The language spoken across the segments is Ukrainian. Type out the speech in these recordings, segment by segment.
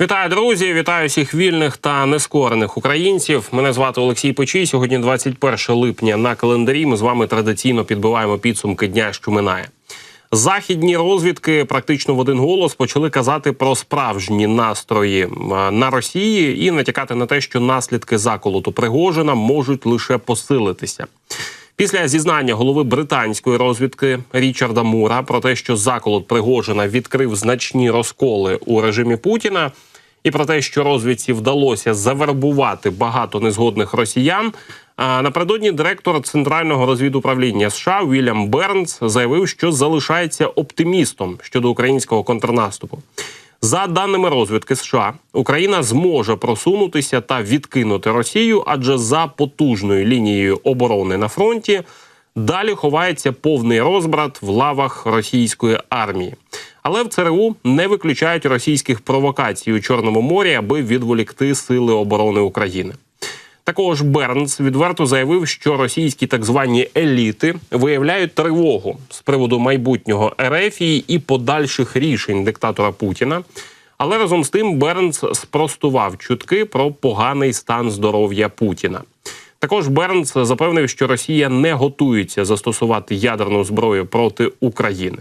Вітаю, друзі! Вітаю всіх вільних та нескорених українців. Мене звати Олексій Печій. Сьогодні 21 липня на календарі. Ми з вами традиційно підбиваємо підсумки дня, що минає. Західні розвідки практично в один голос почали казати про справжні настрої на Росії і натякати на те, що наслідки заколоту Пригожина можуть лише посилитися. Після зізнання голови британської розвідки Річарда Мура про те, що заколот Пригожина відкрив значні розколи у режимі Путіна, і про те, що розвідці вдалося завербувати багато незгодних росіян. Напередодні директор центрального розвідуправління США Вільям Бернс заявив, що залишається оптимістом щодо українського контрнаступу. За даними розвідки США, Україна зможе просунутися та відкинути Росію, адже за потужною лінією оборони на фронті далі ховається повний розбрат в лавах російської армії. Але в ЦРУ не виключають російських провокацій у Чорному морі, аби відволікти сили оборони України. Також Бернс відверто заявив, що російські так звані еліти виявляють тривогу з приводу майбутнього Ерефії і подальших рішень диктатора Путіна. Але разом з тим Бернс спростував чутки про поганий стан здоров'я Путіна. Також Бернс запевнив, що Росія не готується застосувати ядерну зброю проти України.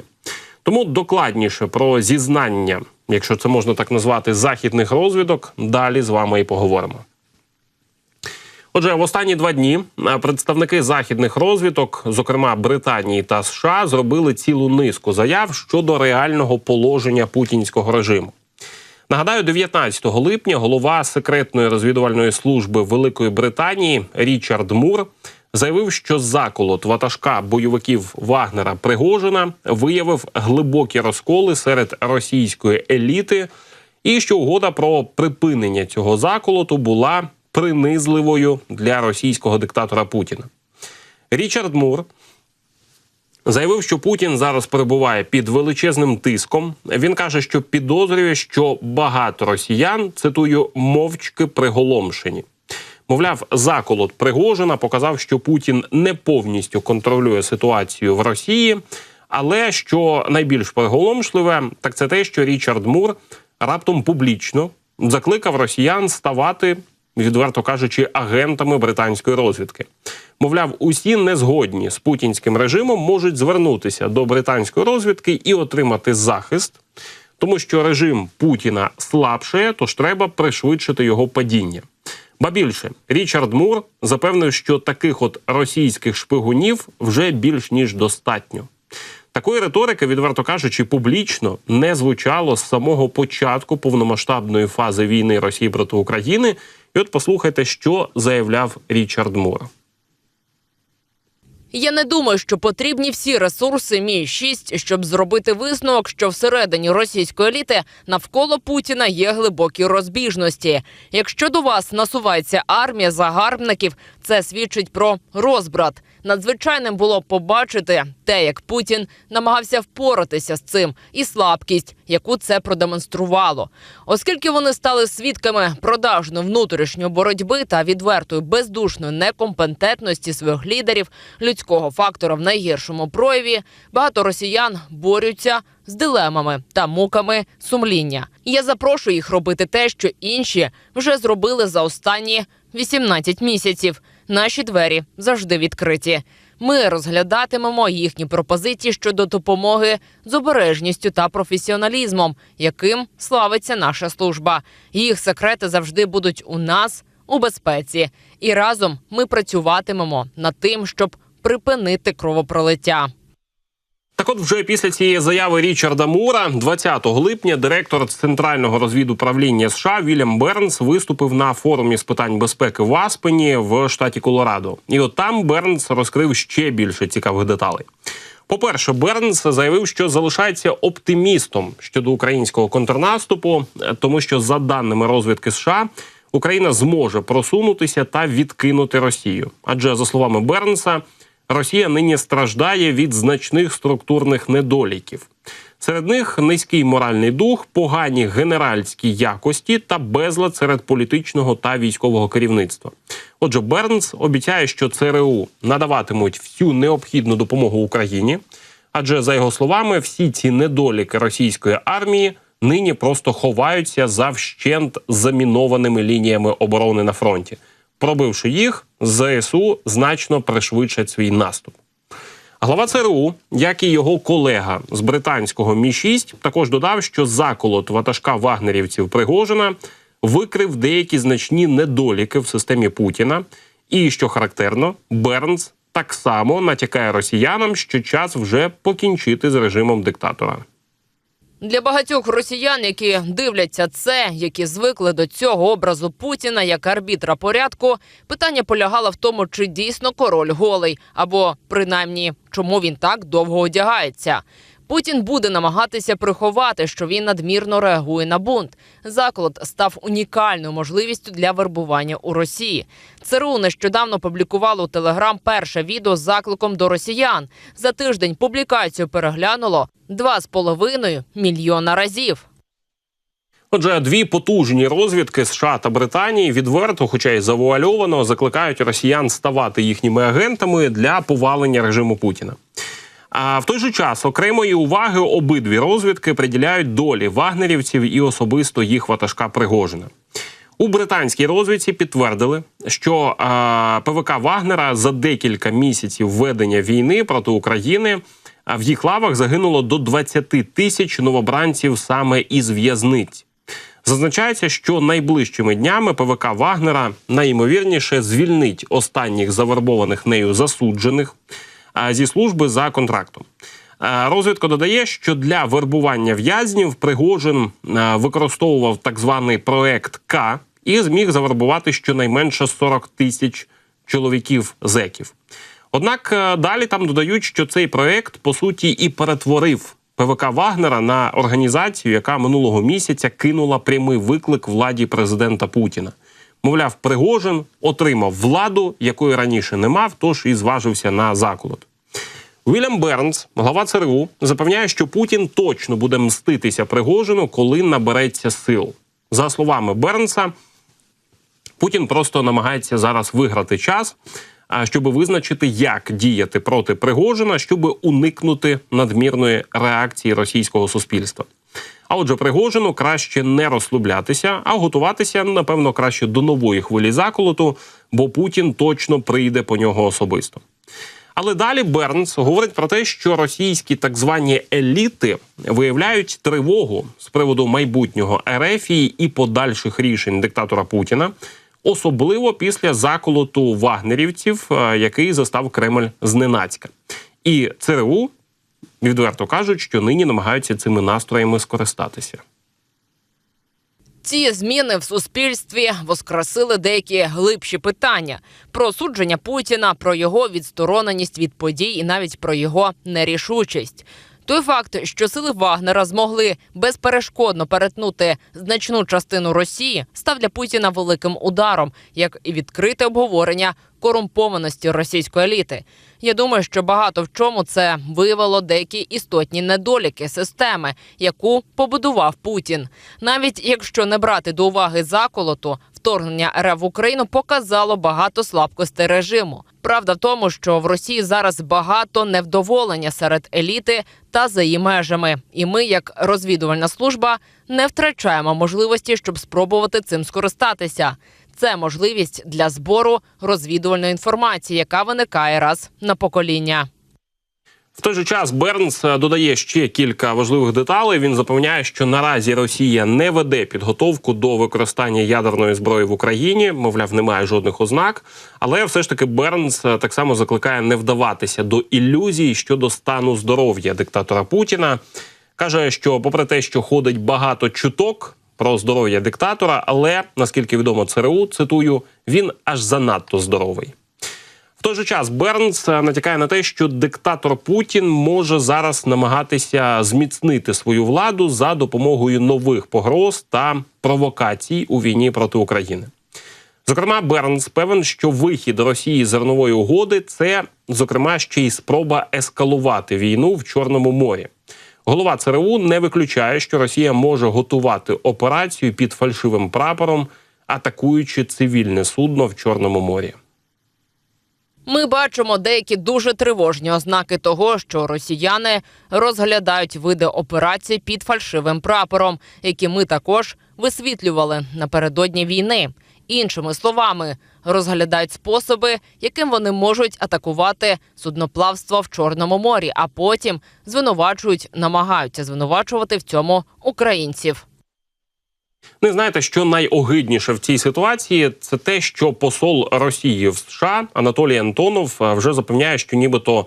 Тому докладніше про зізнання, якщо це можна так назвати, західних розвідок, далі з вами і поговоримо. Отже, в останні два дні е, представники західних розвідок, зокрема Британії та США, зробили цілу низку заяв щодо реального положення путінського режиму. Нагадаю, 19 липня голова секретної розвідувальної служби Великої Британії Річард Мур заявив, що заколот ватажка бойовиків Вагнера Пригожина виявив глибокі розколи серед російської еліти, і що угода про припинення цього заколоту була принизливою для російського диктатора Путіна. Річард Мур заявив, що Путін зараз перебуває під величезним тиском. Він каже, що підозрює, що багато росіян цитую мовчки приголомшені. Мовляв, заколот Пригожина показав, що Путін не повністю контролює ситуацію в Росії. Але що найбільш приголомшливе, так це те, що Річард Мур раптом публічно закликав росіян ставати, відверто кажучи, агентами британської розвідки. Мовляв, усі незгодні з путінським режимом можуть звернутися до британської розвідки і отримати захист, тому що режим Путіна слабшає, тож треба пришвидшити його падіння. Ба більше Річард Мур запевнив, що таких от російських шпигунів вже більш ніж достатньо. Такої риторики, відверто кажучи, публічно не звучало з самого початку повномасштабної фази війни Росії проти України. І от послухайте, що заявляв Річард Мур. Я не думаю, що потрібні всі ресурси мі 6 щоб зробити висновок, що всередині російської еліти навколо Путіна є глибокі розбіжності. Якщо до вас насувається армія загарбників, це свідчить про розбрат. Надзвичайним було побачити те, як Путін намагався впоратися з цим, і слабкість, яку це продемонструвало, оскільки вони стали свідками продажної внутрішньої боротьби та відвертої бездушної некомпетентності своїх лідерів, людського фактора в найгіршому прояві, багато росіян борються з дилемами та муками сумління. Я запрошую їх робити те, що інші вже зробили за останні 18 місяців. Наші двері завжди відкриті. Ми розглядатимемо їхні пропозиції щодо допомоги з обережністю та професіоналізмом, яким славиться наша служба. Їх секрети завжди будуть у нас у безпеці, і разом ми працюватимемо над тим, щоб припинити кровопролиття. От вже після цієї заяви Річарда Мура, 20 липня, директор центрального розвідуправління США Вільям Бернс виступив на форумі з питань безпеки в Аспені в штаті Колорадо. І от там Бернс розкрив ще більше цікавих деталей. По-перше, Бернс заявив, що залишається оптимістом щодо українського контрнаступу, тому що за даними розвідки США. Україна зможе просунутися та відкинути Росію, адже за словами Бернса, Росія нині страждає від значних структурних недоліків. Серед них низький моральний дух, погані генеральські якості та безлад серед політичного та військового керівництва. Отже, Бернс обіцяє, що ЦРУ надаватимуть всю необхідну допомогу Україні, адже за його словами, всі ці недоліки російської армії нині просто ховаються за вщент замінованими лініями оборони на фронті. Пробивши їх, ЗСУ значно пришвидшать свій наступ. Глава ЦРУ, як і його колега з британського Мі 6 також додав, що заколот ватажка вагнерівців Пригожина викрив деякі значні недоліки в системі Путіна. І що характерно, Бернс так само натякає росіянам, що час вже покінчити з режимом диктатора. Для багатьох росіян, які дивляться це, які звикли до цього образу Путіна як арбітра порядку, питання полягало в тому, чи дійсно король голий, або принаймні чому він так довго одягається. Путін буде намагатися приховати, що він надмірно реагує на бунт. Заколот став унікальною можливістю для вербування у Росії. ЦРУ нещодавно публікувало у Телеграм перше відео з закликом до росіян. За тиждень публікацію переглянуло 2,5 мільйона разів. Отже, дві потужні розвідки США та Британії відверто, хоча й завуальовано, закликають росіян ставати їхніми агентами для повалення режиму Путіна. А в той же час окремої уваги обидві розвідки приділяють долі вагнерівців і особисто їх ватажка Пригожина. У британській розвідці підтвердили, що а, ПВК Вагнера за декілька місяців ведення війни проти України в їх лавах загинуло до 20 тисяч новобранців саме із в'язниць. Зазначається, що найближчими днями ПВК Вагнера найімовірніше звільнить останніх завербованих нею засуджених зі служби за контрактом. Розвідка додає, що для вербування в'язнів Пригожин використовував так званий проект К і зміг завербувати щонайменше 40 тисяч чоловіків зеків. Однак далі там додають, що цей проект по суті і перетворив ПВК Вагнера на організацію, яка минулого місяця кинула прямий виклик владі президента Путіна. Мовляв, Пригожин отримав владу, якої раніше не мав, тож і зважився на заколот. Вільям Бернс, глава ЦРУ, запевняє, що Путін точно буде мститися Пригожину, коли набереться сил. За словами Бернса, Путін просто намагається зараз виграти час, щоб визначити, як діяти проти Пригожина, щоб уникнути надмірної реакції російського суспільства. А отже, Пригожину краще не розслаблятися, а готуватися, напевно, краще до нової хвилі заколоту, бо Путін точно прийде по нього особисто. Але далі Бернс говорить про те, що російські так звані еліти виявляють тривогу з приводу майбутнього Ерефії і подальших рішень диктатора Путіна, особливо після заколоту вагнерівців, е, який застав Кремль зненацька. І ЦРУ відверто кажуть, що нині намагаються цими настроями скористатися. Ці зміни в суспільстві воскресили деякі глибші питання про судження Путіна, про його відстороненість від подій і навіть про його нерішучість. Той факт, що сили Вагнера змогли безперешкодно перетнути значну частину Росії, став для Путіна великим ударом, як і відкрите обговорення корумпованості російської еліти. Я думаю, що багато в чому це виявило деякі істотні недоліки системи, яку побудував Путін. Навіть якщо не брати до уваги заколоту, вторгнення РФ в Україну показало багато слабкостей режиму. Правда в тому, що в Росії зараз багато невдоволення серед еліти та за її межами. І ми, як розвідувальна служба, не втрачаємо можливості, щоб спробувати цим скористатися. Це можливість для збору розвідувальної інформації, яка виникає раз на покоління. В той же час Бернс е, додає ще кілька важливих деталей. Він запевняє, що наразі Росія не веде підготовку до використання ядерної зброї в Україні. Мовляв, немає жодних ознак. Але все ж таки Бернс е, так само закликає не вдаватися до ілюзій щодо стану здоров'я диктатора Путіна. каже, що, попри те, що ходить багато чуток про здоров'я диктатора, але наскільки відомо ЦРУ, цитую, він аж занадто здоровий. В той же час Бернс е, натякає на те, що диктатор Путін може зараз намагатися зміцнити свою владу за допомогою нових погроз та провокацій у війні проти України. Зокрема, Бернс певен, що вихід Росії з зернової угоди це, зокрема, ще й спроба ескалувати війну в Чорному морі. Голова ЦРУ не виключає, що Росія може готувати операцію під фальшивим прапором, атакуючи цивільне судно в Чорному морі. Ми бачимо деякі дуже тривожні ознаки того, що росіяни розглядають види операцій під фальшивим прапором, які ми також висвітлювали напередодні війни. Іншими словами, розглядають способи, яким вони можуть атакувати судноплавство в Чорному морі, а потім звинувачують, намагаються звинувачувати в цьому українців. Ну і знаєте, що найогидніше в цій ситуації, це те, що посол Росії в США Анатолій Антонов е, вже запевняє, що нібито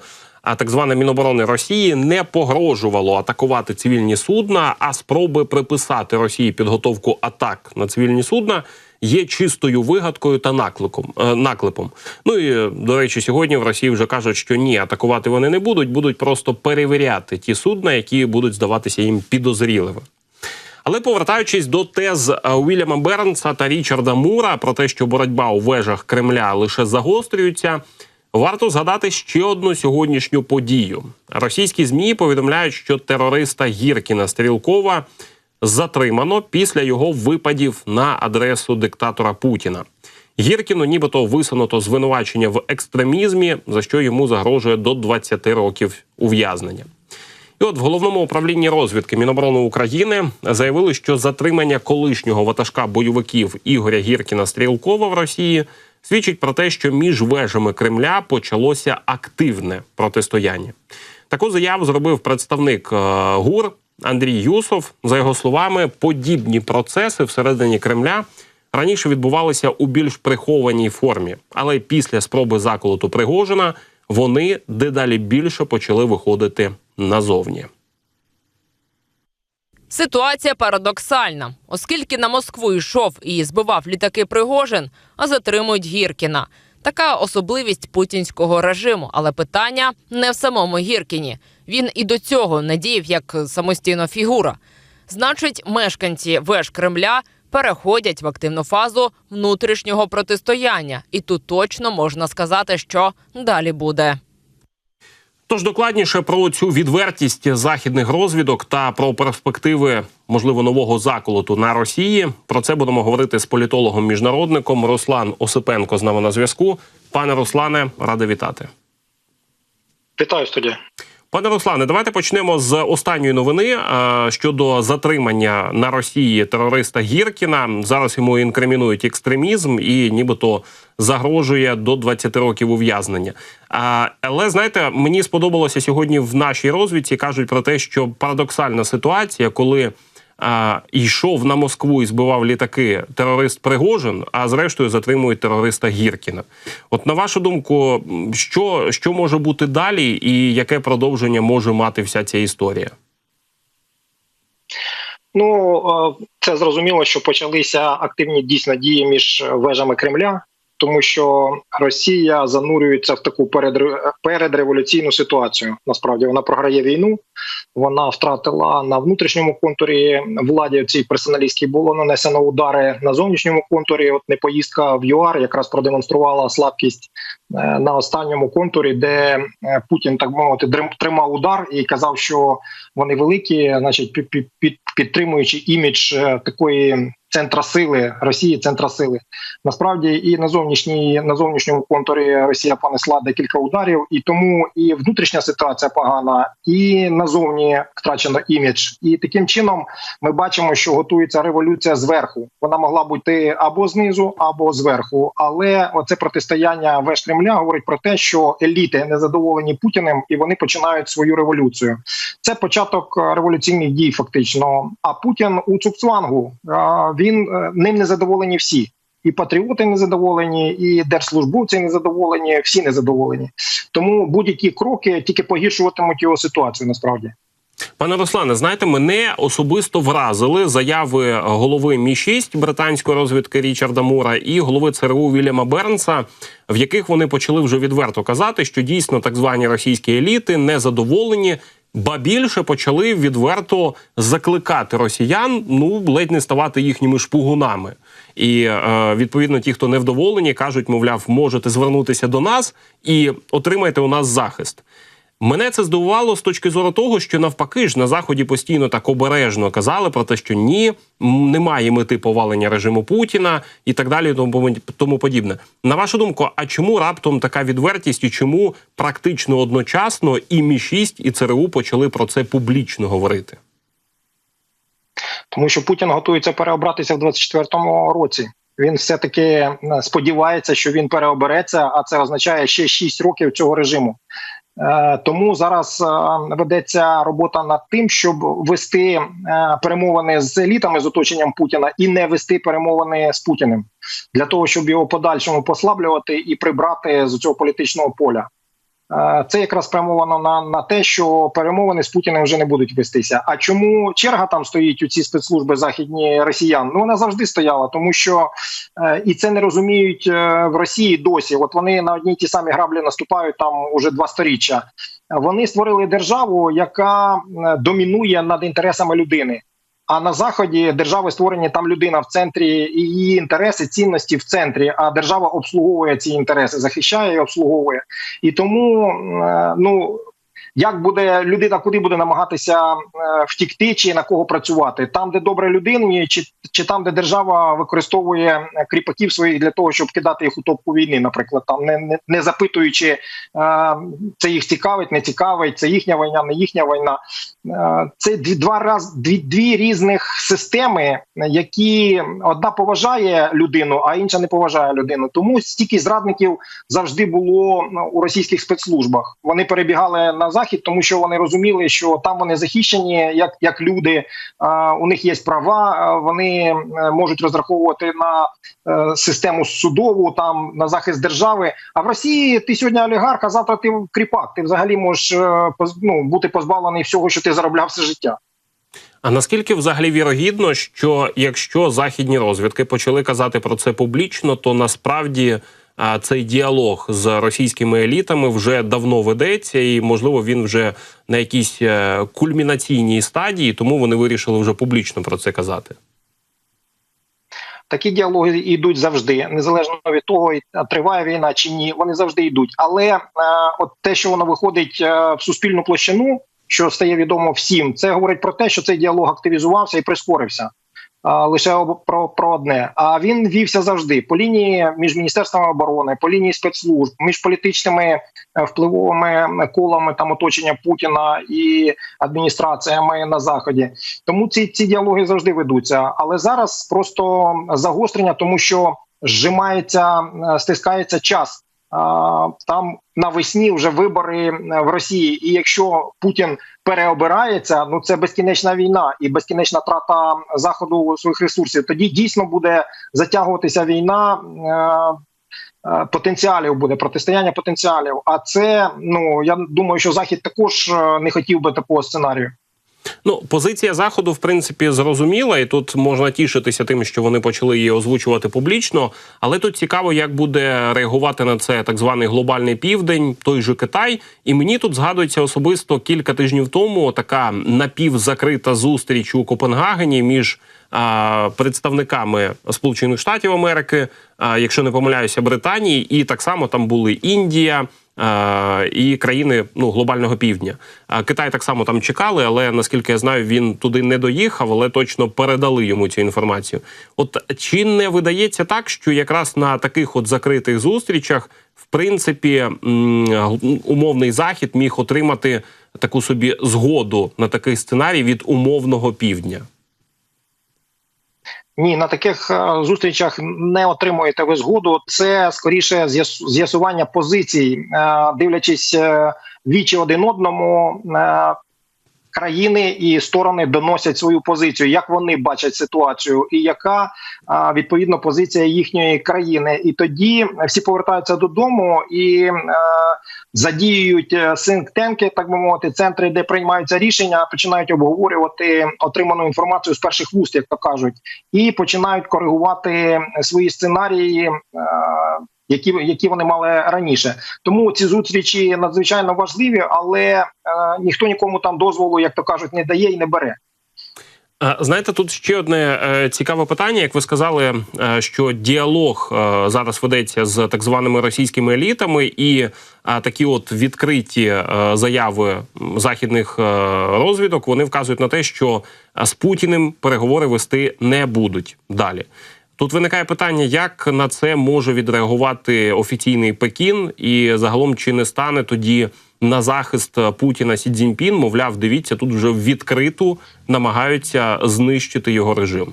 так зване Міноборони Росії не погрожувало атакувати цивільні судна, а спроби приписати Росії підготовку атак на цивільні судна є чистою вигадкою та накликом е, наклепом. Ну і до речі, сьогодні в Росії вже кажуть, що ні, атакувати вони не будуть, будуть просто перевіряти ті судна, які будуть здаватися їм підозрілими. Але повертаючись до тез е, Уільяма Бернса та Річарда Мура про те, що боротьба у вежах Кремля лише загострюється, варто згадати ще одну сьогоднішню подію. Російські змі повідомляють, що терориста Гіркіна Стрілкова затримано після його випадів на адресу диктатора Путіна. Гіркіну нібито висунуто звинувачення в екстремізмі, за що йому загрожує до 20 років ув'язнення. І от в головному управлінні розвідки Міноборони України заявили, що затримання колишнього ватажка бойовиків Ігоря Гіркіна Стрілкова в Росії свідчить про те, що між вежами Кремля почалося активне протистояння. Таку заяву зробив представник е, ГУР Андрій Юсов. За його словами, подібні процеси всередині Кремля раніше відбувалися у більш прихованій формі, але після спроби заколоту Пригожина вони дедалі більше почали виходити назовні. Ситуація парадоксальна, оскільки на Москву йшов і збивав літаки Пригожин, а затримують Гіркіна. Така особливість путінського режиму, але питання не в самому Гіркіні. Він і до цього не діяв як самостійна фігура. Значить, мешканці веж Кремля переходять в активну фазу внутрішнього протистояння, і тут точно можна сказати, що далі буде. Тож докладніше про цю відвертість західних розвідок та про перспективи можливо нового заколоту на Росії. Про це будемо говорити з політологом міжнародником Руслан Осипенко з нами на зв'язку. Пане Руслане, радий вітати. Вітаю студія. Пане Руслане, давайте почнемо з останньої новини а, щодо затримання на Росії терориста Гіркіна. Зараз йому інкримінують екстремізм і нібито загрожує до 20 років ув'язнення. Але знаєте, мені сподобалося сьогодні в нашій розвідці. кажуть про те, що парадоксальна ситуація, коли а, йшов на Москву і збивав літаки терорист Пригожин, а зрештою затримують терориста Гіркіна. От на вашу думку, що, що може бути далі, і яке продовження може мати вся ця історія? Ну е, це зрозуміло, що почалися активні дійсно дії між вежами Кремля, тому що Росія занурюється в таку передре- передреволюційну ситуацію. Насправді вона програє війну. Вона втратила на внутрішньому контурі владі цій персоналістській було нанесено удари на зовнішньому контурі. От не поїздка в ЮАР якраз продемонструвала слабкість е, на останньому контурі, де е, Путін так мовити тримав удар і казав, що вони великі, значить, під, під, під, підтримуючи імідж е, такої центра сили Росії, центра сили. Насправді і на зовнішній на зовнішньому контурі Росія понесла декілька ударів, і тому і внутрішня ситуація погана, і назовні втрачено імідж. І таким чином ми бачимо, що готується революція зверху. Вона могла бути або знизу, або зверху. Але оце протистояння веж Кремля говорить про те, що еліти незадоволені Путіним, і вони починають свою революцію. Це початок революційних дій, фактично. А Путін у Цукцвангу він е, ним не задоволені всі. І патріоти незадоволені, і держслужбовці незадоволені, всі незадоволені. Тому будь-які кроки тільки погіршуватимуть його ситуацію. Насправді. Пане Руслане, знаєте, мене особисто вразили заяви голови Мі 6 британської розвідки Річарда Мура і голови ЦРУ Вільяма Бернса, в яких вони почали вже відверто казати, що дійсно так звані російські еліти незадоволені. Ба більше почали відверто закликати росіян, ну ледь не ставати їхніми шпугунами. І е, відповідно, ті, хто невдоволені, кажуть, мовляв, можете звернутися до нас і отримайте у нас захист. Мене це здивувало з точки зору того, що навпаки ж на заході постійно так обережно казали про те, що ні, немає мети повалення режиму Путіна і так далі, тому тому подібне. На вашу думку, а чому раптом така відвертість і чому практично одночасно і Мі 6 і ЦРУ почали про це публічно говорити? тому що Путін готується переобратися в 24-му році. Він все таки е, сподівається, що він переобереться, а це означає ще 6 років цього режиму. Е, Тому зараз е, ведеться робота над тим, щоб вести е, перемовини з елітами з оточенням Путіна і не вести перемовини з Путіним для того, щоб його подальшому послаблювати і прибрати з цього політичного поля. Е, Це якраз спрямовано на, на те, що перемовини з Путіним вже не будуть вестися. А чому черга там стоїть у ці спецслужби західні росіян? Ну вона завжди стояла, тому що е, і це не розуміють е, в Росії досі. От вони на одній ті самі граблі наступають там уже два сторіччя. Вони створили державу, яка домінує над інтересами людини. А на заході держави створені там людина в центрі, і її інтереси, цінності в центрі. А держава обслуговує ці інтереси, захищає і обслуговує. І тому е, ну. Як буде людина, куди буде намагатися е, втікти, чи на кого працювати? Там, де добре людині, чи чи там, де держава використовує кріпаків своїх для того, щоб кидати їх у топку війни, наприклад, там не не, не запитуючи, е, це їх цікавить, не цікавить, це їхня війна, не їхня війна. Е, це дві два раз дві дві різних системи, які одна поважає людину, а інша не поважає людину. Тому стільки зрадників завжди було ну, у російських спецслужбах. Вони перебігали на захід, тому що вони розуміли, що там вони захищені як як люди. Е, у них є права, вони е, можуть розраховувати на е, систему судову, там на захист держави. А в Росії ти сьогодні олігарх, а завтра ти кріпак. Ти взагалі можеш ну, бути позбавлений всього, що ти заробляв все життя. А наскільки взагалі вірогідно, що якщо західні розвідки почали казати про це публічно, то насправді а, цей діалог з російськими елітами вже давно ведеться, і можливо він вже на якійсь е, кульмінаційній стадії, тому вони вирішили вже публічно про це казати. Такі діалоги йдуть завжди, незалежно від того, триває війна чи ні. Вони завжди йдуть. Але е, от те, що воно виходить е, в суспільну площину, що стає відомо всім, це говорить про те, що цей діалог активізувався і прискорився. Лише про про одне. А він вівся завжди по лінії між міністерствами оборони, по лінії спецслужб, між політичними е, впливовими колами там оточення Путіна і адміністраціями на заході. Тому ці ці діалоги завжди ведуться. Але зараз просто загострення, тому що зжимається, стискається час там навесні вже вибори е, в Росії. І якщо Путін переобирається, ну це безкінечна війна і безкінечна трата заходу своїх ресурсів. Тоді дійсно буде затягуватися війна. Е, е, потенціалів буде протистояння потенціалів. А це ну я думаю, що захід також не хотів би такого сценарію. Ну, позиція заходу, в принципі, зрозуміла, і тут можна тішитися тим, що вони почали її озвучувати публічно. Але тут цікаво, як буде реагувати на це так званий глобальний південь, той же Китай. І мені тут згадується особисто кілька тижнів тому така напівзакрита зустріч у Копенгагені між представниками Сполучених Штатів Америки, якщо не помиляюся, Британії, і так само там були Індія і країни ну глобального півдня. Китай так само там чекали, але наскільки я знаю, він туди не доїхав, але точно передали йому цю інформацію. От чи не видається так, що якраз на таких от закритих зустрічах, в принципі, умовний захід міг отримати таку собі згоду на такий сценарій від умовного півдня? Ні, на таких е, зустрічах не отримуєте ви згоду. Це скоріше з'ясування позицій, е, дивлячись е, вічі один одному країни і сторони доносять свою позицію, як вони бачать ситуацію, і яка відповідно позиція їхньої країни. І тоді всі повертаються додому і задіюють синктенки, так би мовити, центри, де приймаються рішення, починають обговорювати отриману інформацію з перших вуст, як то кажуть, і починають коригувати свої сценарії. Які які вони мали раніше. Тому ці зустрічі надзвичайно важливі, але е, ніхто нікому там дозволу, як то кажуть, не дає і не бере. Знаєте, тут ще одне е, цікаве питання. Як ви сказали, е, що діалог е, зараз ведеться з так званими російськими елітами, і такі от відкриті заяви західних розвідок вони вказують на те, що з Путіним переговори вести не будуть далі. Тут виникає питання, як на це може відреагувати офіційний Пекін, і загалом чи не стане тоді на захист Путіна Сі Цзіньпін, мовляв, дивіться, тут вже відкриту намагаються знищити його режим.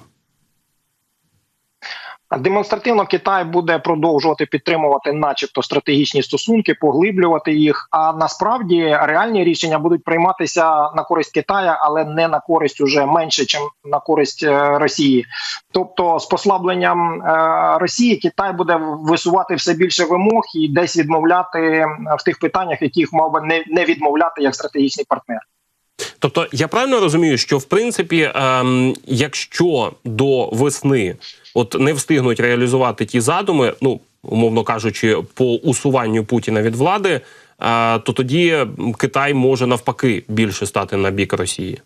Демонстративно Китай буде продовжувати підтримувати, начебто, стратегічні стосунки, поглиблювати їх. А насправді реальні рішення будуть прийматися на користь Китая, але не на користь уже менше, ніж на користь е, Росії. Тобто, з послабленням е, Росії Китай буде висувати все більше вимог і десь відмовляти в тих питаннях, яких мав би не відмовляти як стратегічний партнер. Тобто, я правильно розумію, що в принципі, ем, якщо до весни от не встигнуть реалізувати ті задуми, ну умовно кажучи, по усуванню Путіна від влади, е, то тоді Китай може навпаки більше стати на бік Росії.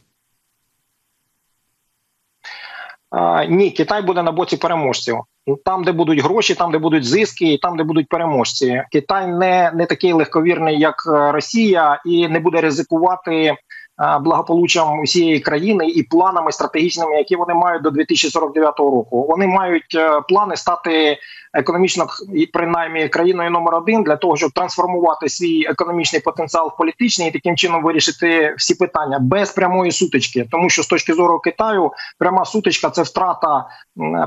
А, ні, Китай буде на боці переможців. Там, де будуть гроші, там, де будуть зиски, і там, де будуть переможці. Китай не, не такий легковірний, як е, Росія, і не буде ризикувати благополуччям усієї країни і планами стратегічними, які вони мають до 2049 року. Вони мають е, плани стати економічно принаймні країною номер один для того, щоб трансформувати свій економічний потенціал в політичний і таким чином вирішити всі питання без прямої сутички, тому що з точки зору Китаю пряма сутичка це втрата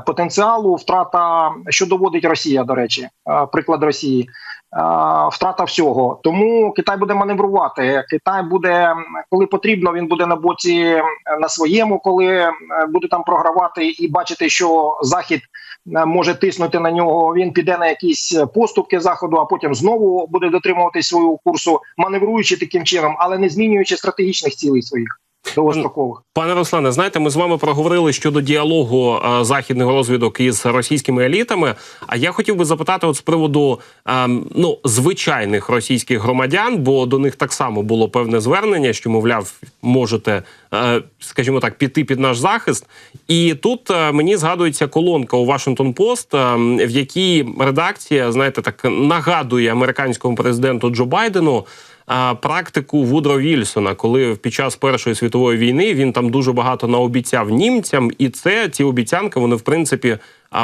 потенціалу, втрата, що доводить Росія, до речі, приклад Росії. Втрата всього, тому Китай буде маневрувати. Китай буде, коли потрібно, він буде на боці на своєму, коли буде там програвати і бачити, що захід може тиснути на нього. Він піде на якісь поступки заходу, а потім знову буде дотримуватись свого курсу, маневруючи таким чином, але не змінюючи стратегічних цілей своїх довгострокових. Пане Руслане, знаєте, ми з вами проговорили щодо діалогу е, західних розвідок із російськими елітами. А я хотів би запитати, от з приводу е, ну звичайних російських громадян, бо до них так само було певне звернення, що мовляв, можете, е, скажімо так, піти під наш захист. І тут е, мені згадується колонка у Вашингтон Пост, е, в якій редакція, знаєте, так нагадує американському президенту Джо Байдену а, практику Вудро Вільсона, коли під час Першої світової війни він там дуже багато наобіцяв німцям, і це ці обіцянки вони в принципі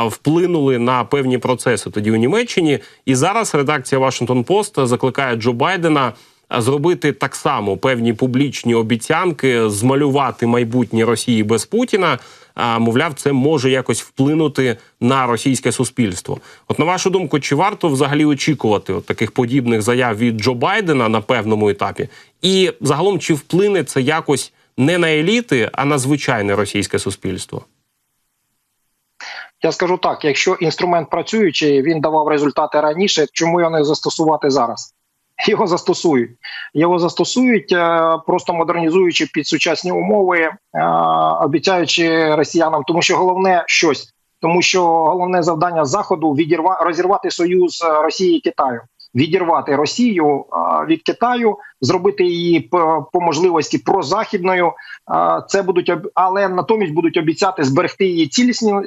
вплинули на певні процеси тоді у Німеччині. І зараз редакція Вашингтон Пост закликає Джо Байдена. Зробити так само певні публічні обіцянки, змалювати майбутнє Росії без Путіна. А, мовляв, це може якось вплинути на російське суспільство. От на вашу думку, чи варто взагалі очікувати от таких подібних заяв від Джо Байдена на певному етапі? І загалом чи вплине це якось не на еліти, а на звичайне російське суспільство? Я скажу так: якщо інструмент працюючий, він давав результати раніше, чому його не застосувати зараз? Його застосують. Його застосують, е, просто модернізуючи під сучасні умови, е, обіцяючи росіянам, тому що головне щось, тому що головне завдання заходу відірва розірвати союз е, Росії і Китаю, відірвати Росію від Китаю, зробити її по, можливості прозахідною. Це будуть але натомість будуть обіцяти зберегти її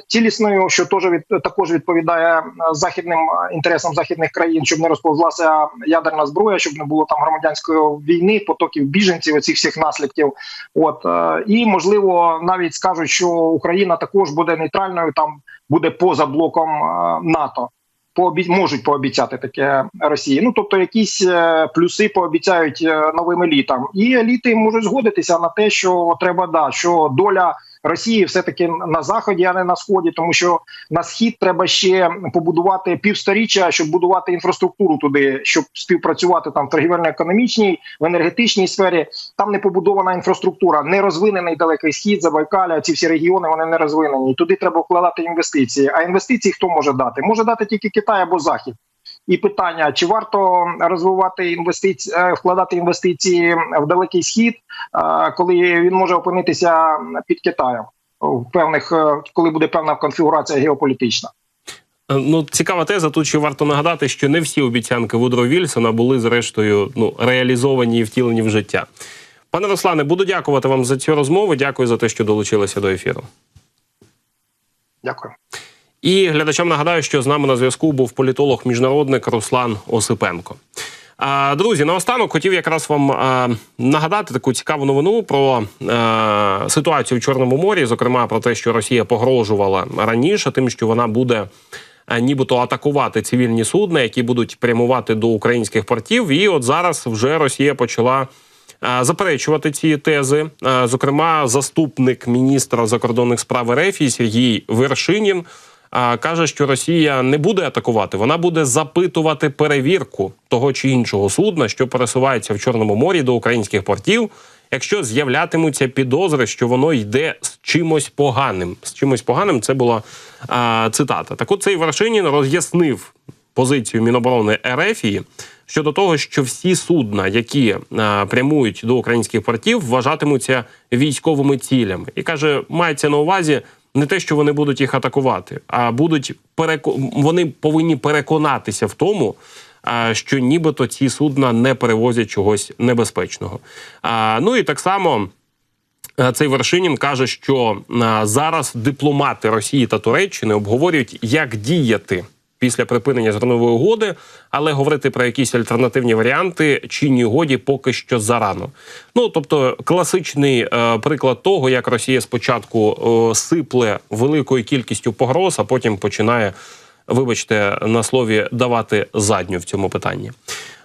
цілісною, що теж від також відповідає західним інтересам західних країн, щоб не розповзлася ядерна зброя, щоб не було там громадянської війни, потоків біженців, оцих всіх наслідків. От е, і можливо навіть скажуть, що Україна також буде нейтральною, там буде поза блоком е, НАТО. Пообі... можуть пообіцяти таке Росії. Ну тобто, якісь е, плюси пообіцяють е, новим елітам, і еліти можуть згодитися на те, що треба да що доля Росії все таки на заході, а не на сході, тому що на схід треба ще побудувати півсторіччя, щоб будувати інфраструктуру туди, щоб співпрацювати там в торгівельно-економічній, в енергетичній сфері. Там не побудована інфраструктура, не розвинений далекий схід, Забайкаля. Ці всі регіони вони не розвинені. Туди треба вкладати інвестиції. А інвестиції хто може дати? Може дати тільки Китай або Захід. І питання: чи варто розвивати інвестиції, вкладати інвестиції в далекий схід, е, коли він може опинитися під Китаєм в певних, е, коли буде певна конфігурація геополітична? Е, Ну, цікава теза. Тут ще варто нагадати, що не всі обіцянки Вудро Вільсона були зрештою ну реалізовані і втілені в життя. Пане Руслане, буду дякувати вам за цю розмову. Дякую за те, що долучилися до ефіру. Дякую. І глядачам нагадаю, що з нами на зв'язку був політолог-міжнародник Руслан Осипенко. Друзі, наостанок хотів якраз вам нагадати таку цікаву новину про ситуацію в Чорному морі, зокрема про те, що Росія погрожувала раніше, тим, що вона буде нібито атакувати цивільні судна, які будуть прямувати до українських портів. І от зараз вже Росія почала. Заперечувати ці тези, зокрема, заступник міністра закордонних справ РФ Сергій Вершинін каже, що Росія не буде атакувати, вона буде запитувати перевірку того чи іншого судна, що пересувається в Чорному морі до українських портів, якщо з'являтимуться підозри, що воно йде з чимось поганим. З чимось поганим це була а, цитата. Так от цей Вершинін роз'яснив позицію Міноборони Ерефії щодо того, що всі судна, які а, прямують до українських портів, вважатимуться військовими цілями, і каже, мається на увазі не те, що вони будуть їх атакувати, а будуть переко... вони повинні переконатися в тому. Що нібито ці судна не перевозять чогось небезпечного. Ну і так само Цей Вершинін каже, що зараз дипломати Росії та Туреччини обговорюють, як діяти після припинення зернової угоди, але говорити про якісь альтернативні варіанти чинній угоді поки що зарано. Ну тобто, класичний е, приклад того, як Росія спочатку е, сипле великою кількістю погроз, а потім починає, вибачте, на слові давати задню в цьому питанні.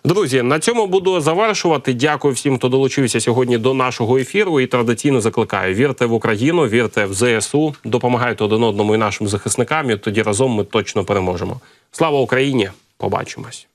Друзі, на цьому буду завершувати. Дякую всім, хто долучився сьогодні до нашого ефіру. І традиційно закликаю: вірте в Україну, вірте в ЗСУ, допомагайте один одному і нашим захисникам. І тоді разом ми точно переможемо. Слава Україні! Побачимось.